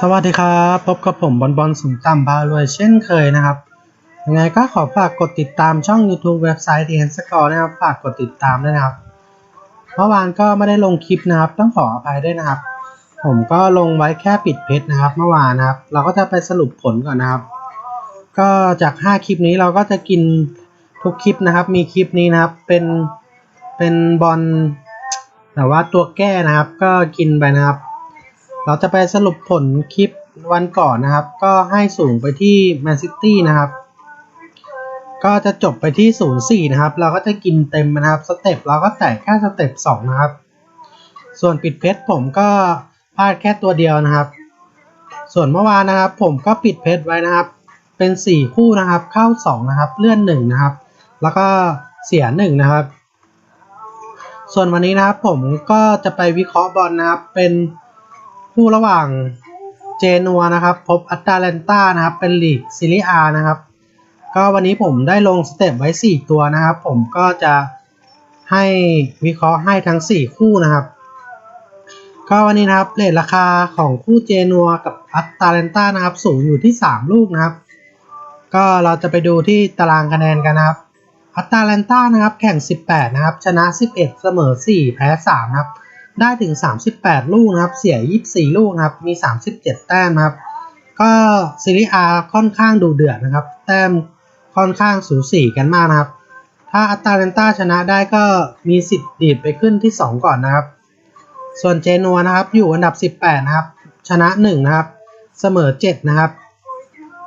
สวัสดีครับ พบกับผมบอลบอลสูงต่ำพารวยเช่นเคยนะครับยังไงก็ขอฝากกดติดตามช่อง YouTube เว็บไซต์ TN Score นะครับ ฝากกดติดตามด้วยนะครับเมื่อวานก็ไม่ได้ลงคลิปนะครับ ต้องขออภัยด้วยนะครับ ผมก็ลงไว้แค่ปิดเพชรนะครับ เมื่อวานนะครับ เราก็จะไปสรุปผลก่อนนะครับ ก็จาก 5 คลิปนี้เราก็จะกินทุกคลิปนะครับ มีคลิปนี้นะครับเป็นเป็นบอลแต่ว่าตัวแก้นะครับก็กินไปนะครับ เราจะไปสรุปผลคลิปวันก่อนนะครับ ก็ให้สูงไปที่แมนซิตี้นะครับ ก็จะจบไปที่ 0-4 นะครับ เราก็จะกินเต็มนะครับ สเต็ปเราก็แตะแค่สเต็ป 2 นะครับ ส่วนปิดเพชรผมก็พลาดแค่ตัวเดียวนะครับ ส่วนเมื่อวานนะครับ ผมก็ปิดเพชรไว้นะครับ เป็น 4 คู่นะครับ เข้า 2 นะครับ เลื่อน 1 นะครับ แล้วก็เสีย 1 นะครับ ส่วนวันนี้นะครับผมก็จะไปวิเคราะห์บอลนะครับ เป็น คู่ระหว่างเจนัวนะครับ พบอัตแลนตานะครับ เป็นลีกซีรีอานะครับ ก็วันนี้ผมได้ลงสเต็ปไว้ 4 ตัวนะครับ ผมก็จะให้วิเคราะห์ให้ทั้ง 4 คู่นะครับ ก็วันนี้นะครับเรทราคาของคู่เจนัวกับอัตแลนตานะครับ สูงอยู่ที่ 3 ลูกนะครับ ก็เราจะไปดูที่ตารางคะแนนกันนะครับอัตแลนตานะครับ แข่ง 18 นะครับ ชนะ 11 เสมอ 4 แพ้ 3 นะครับ ได้ถึง 38 ลูกนะครับ เสีย 24 ลูกนะครับ มี 37 แต้มนะครับ ก็ซีรีอาค่อนข้างดูเดือดนะครับ แต้มค่อนข้างสูสีกันมากนะครับ ถ้าอัตแลนตาชนะได้ก็มีสิทธิ์ดีดไปขึ้นที่ 2 ก่อนนะครับ ส่วนเจนัวนะครับ อยู่อันดับ 18 นะครับ ชนะ 1 นะครับ เสมอ 7 นะครับ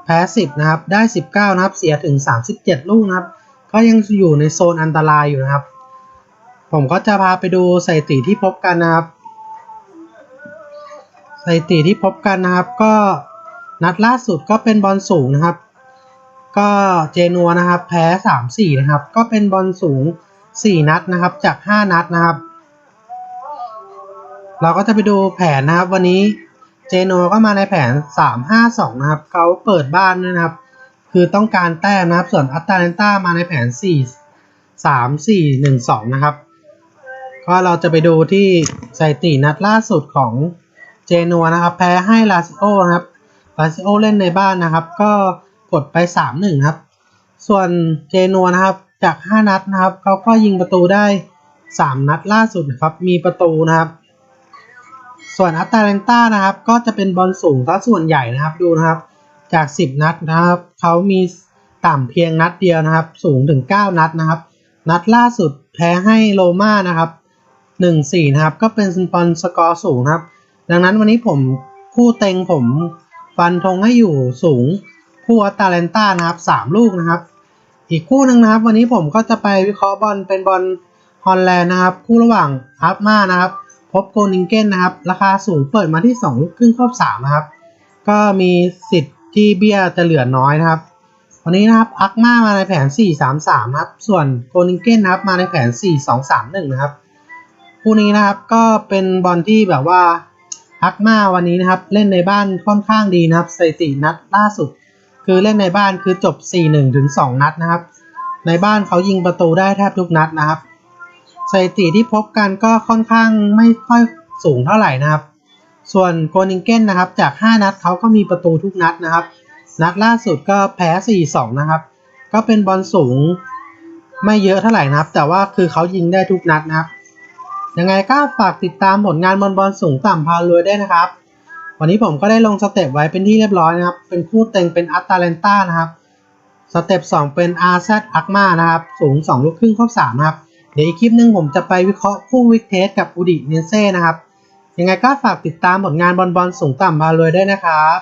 แพ้ 10 นะครับ ได้ 19 นะครับ เสียถึง 37 ลูกนะครับ ก็ยังอยู่ในโซนอันตรายอยู่นะครับ ผมก็จะพาไปดูสถิติที่พบกันนะครับสถิติที่พบกันนะครับ ก็นัดล่าสุดก็เป็นบอลสูงนะครับ ก็เจนัวนะครับแพ้3-4นะครับ ก็เป็นบอลสูง 4 นัดนะครับจาก 5 นัดนะครับ เราก็จะไปดูแผนนะครับ วันนี้เจนัวก็มาในแผน 3-5-2 นะครับเขาเปิดบ้านนะครับ คือต้องการแต้มนะครับ ส่วนอัตแลนตามาในแผน 4 3 4 1 2 นะครับ ก็เราจะไปดูที่สถิตินัดล่าสุดของเจนัวนะครับ แพ้ให้ลาซิโอนะครับลาซิโอเล่นในบ้านนะครับ ก็กดไป 3-1 ครับ ส่วนเจนัวนะครับจาก 5 นัดนะครับเขาก็ยิงประตูได้ 3 นัดล่าสุดนะครับ มีประตูนะครับ ส่วนอัตแลนต้านะครับ ก็จะเป็นบอลสูงซะส่วนใหญ่นะครับดูนะครับ จาก 10 นัดนะครับเขามีต่ำเพียงนัดเดียวนะครับ สูงถึง 9 นัดนะครับ นัดล่าสุดแพ้ให้โรม่านะครับ 1-4นะครับ ก็เป็นบอลสกอร์สูงครับ ดังนั้นวันนี้ผมคู่เต็งผมฟันธงให้อยู่สูงคู่อัตแลนต้านะครับ 3 ลูกนะครับ อีกคู่หนึ่งนะครับ วันนี้ผมก็จะไปวิเคราะห์บอลเป็นบอลฮอลแลนด์นะครับ คู่ระหว่างอัพมานะครับ พบโกนิงเกนนะครับ ราคาสูงเปิดมาที่ 2 ลูกครึ่งครอบ3นะครับ ก็มีสิทธิ์ที่เบี้ยจะเหลือน้อยนะครับวันนี้นะครับอักมามาในแผน 4-3-3 นะครับ ส่วนโกนิงเกนนะครับมาในแผน 4-2-3-1 นะครับ คู่นี้นะครับก็เป็นบอลที่แบบว่าอักมาวันนี้นะครับ เล่นในบ้านค่อนข้างดีนะครับสถิตินัดล่าสุด คือเล่นในบ้านคือจบ 4-1 ถึง 2 นัดนะครับ ในบ้านเขายิงประตูได้แทบทุกนัดนะครับสถิติที่พบกันก็ค่อนข้างไม่ค่อยสูงเท่าไหร่นะครับ ส่วนโกนิงเก้นนะครับจาก 5 นัดเขาก็มีประตูทุกนัดนะครับ นัดล่าสุดก็แพ้ 4-2 นะครับ ก็เป็นบอลสูงไม่เยอะเท่าไหร่นะครับ แต่ว่าคือเขายิงได้ทุกนัดนะครับ ยังไงก็ฝากติดตามผลงานบอลบอลสูงต่ำพารวยได้นะครับ วันนี้ผมก็ได้ลงสเต็ปไว้เป็นที่เรียบร้อยนะครับ เป็นคู่เต็งเป็นอัตแลนต้านะครับ สเต็ป2เป็น RZ อักมานะครับ สูง 2 ลูกครึ่งครบ3นะครับ เดี๋ยวอีกคลิปหนึงผมจะไปวิเคราะห์คู่วิกเทสกับอูดิเนเซ่นะครับ ยังไงก็ฝากติดตามผลงานบอลบอลสูงต่ำพารวยได้นะครับ